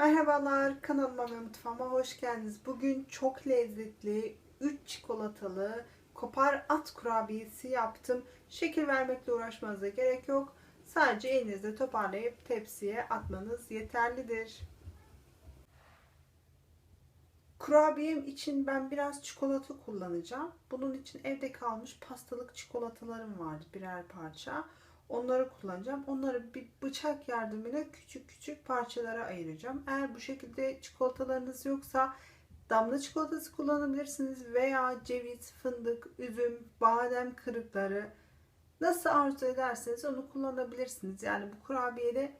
Merhabalar kanalıma ve mutfağıma hoş geldiniz. Bugün çok lezzetli 3 çikolatalı kopar at kurabiyesi yaptım. Şekil vermekle uğraşmanıza gerek yok. Sadece elinizde toparlayıp tepsiye atmanız yeterlidir. Kurabiyem için ben biraz çikolata kullanacağım. Bunun için evde kalmış pastalık çikolatalarım vardı birer parça. Onları kullanacağım. Onları bir bıçak yardımıyla küçük küçük parçalara ayıracağım. Eğer bu şekilde çikolatalarınız yoksa damla çikolatası kullanabilirsiniz veya ceviz, fındık, üzüm, badem kırıkları nasıl arzu ederseniz onu kullanabilirsiniz. Yani bu kurabiyede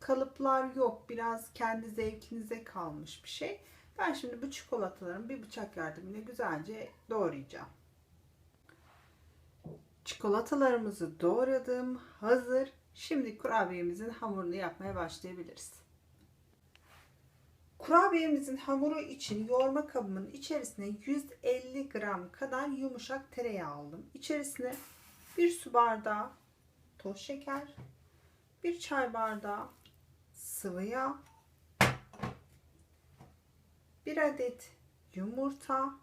kalıplar yok. Biraz kendi zevkinize kalmış bir şey. Ben şimdi bu çikolatalarımı bir bıçak yardımıyla güzelce doğrayacağım. Çikolatalarımızı doğradım. Hazır. Şimdi kurabiyemizin hamurunu yapmaya başlayabiliriz. Kurabiyemizin hamuru için yoğurma kabımın içerisine 150 gram kadar yumuşak tereyağı aldım. İçerisine bir su bardağı toz şeker, bir çay bardağı sıvı yağ, bir adet yumurta,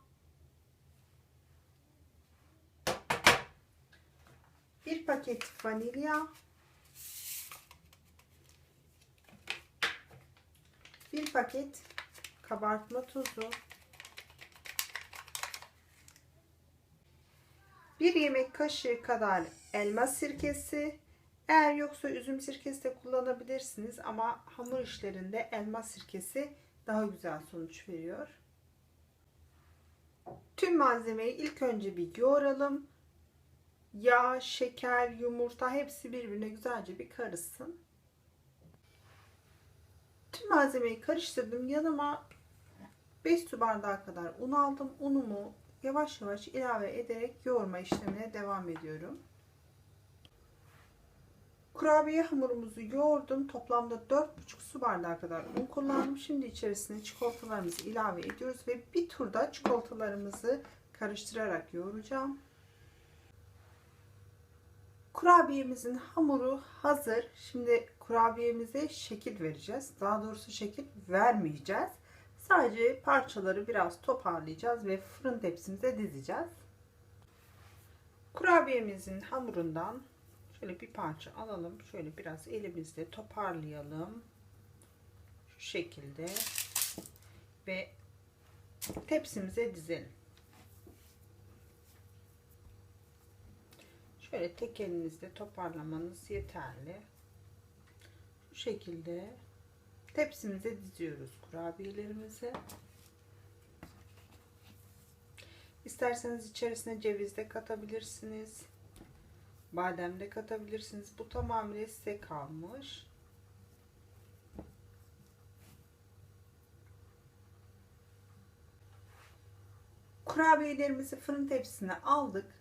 bir paket vanilya, bir paket kabartma tozu, bir yemek kaşığı kadar elma sirkesi, eğer yoksa üzüm sirkesi de kullanabilirsiniz ama hamur işlerinde elma sirkesi daha güzel sonuç veriyor. Tüm malzemeyi ilk önce bir yoğuralım. Yağ, şeker, yumurta hepsi birbirine güzelce bir karışsın. Tüm malzemeyi karıştırdım. Yanıma 5 su bardağı kadar un aldım. Unumu yavaş yavaş ilave ederek yoğurma işlemine devam ediyorum. Kurabiye hamurumuzu yoğurdum. Toplamda 4,5 su bardağı kadar un kullandım. Şimdi içerisine çikolatalarımızı ilave ediyoruz ve bir turda çikolatalarımızı karıştırarak yoğuracağım. Kurabiyemizin hamuru hazır. Şimdi kurabiyemize şekil vereceğiz. Daha doğrusu şekil vermeyeceğiz. Sadece parçaları biraz toparlayacağız ve fırın tepsimize dizeceğiz. Kurabiyemizin hamurundan şöyle bir parça alalım. Şöyle biraz elimizle toparlayalım. Şu şekilde ve tepsimize dizelim. Şöyle tek elinizle toparlamanız yeterli. Bu şekilde tepsimize diziyoruz kurabiyelerimizi. İsterseniz içerisine ceviz de katabilirsiniz. Badem de katabilirsiniz. Bu tamamen size kalmış. Kurabiyelerimizi fırın tepsisine aldık.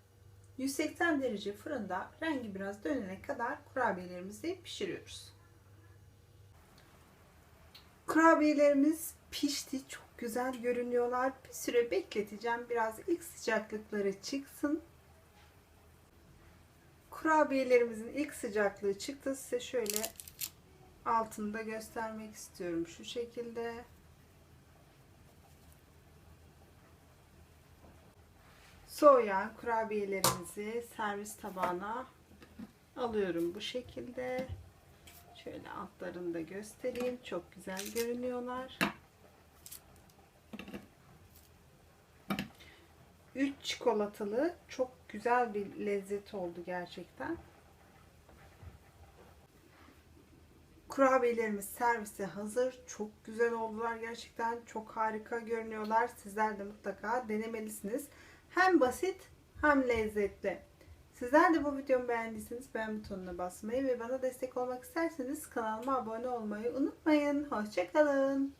180 derece fırında rengi biraz dönene kadar kurabiyelerimizi pişiriyoruz. Kurabiyelerimiz pişti. Çok güzel görünüyorlar. Bir süre bekleteceğim. Biraz ilk sıcaklıkları çıksın. Kurabiyelerimizin ilk sıcaklığı çıktı. Size şöyle altında göstermek istiyorum. Şu şekilde. Soğuyan kurabiyelerimizi servis tabağına alıyorum bu şekilde. Şöyle altlarını da göstereyim. Çok güzel görünüyorlar. 3 çikolatalı çok güzel bir lezzet oldu gerçekten. Kurabiyelerimiz servise hazır. Çok güzel oldular gerçekten. Çok harika görünüyorlar. Sizler de mutlaka denemelisiniz. Hem basit hem lezzetli. Sizler de bu videomu beğendiyseniz beğen butonuna basmayı ve bana destek olmak isterseniz kanalıma abone olmayı unutmayın. Hoşçakalın.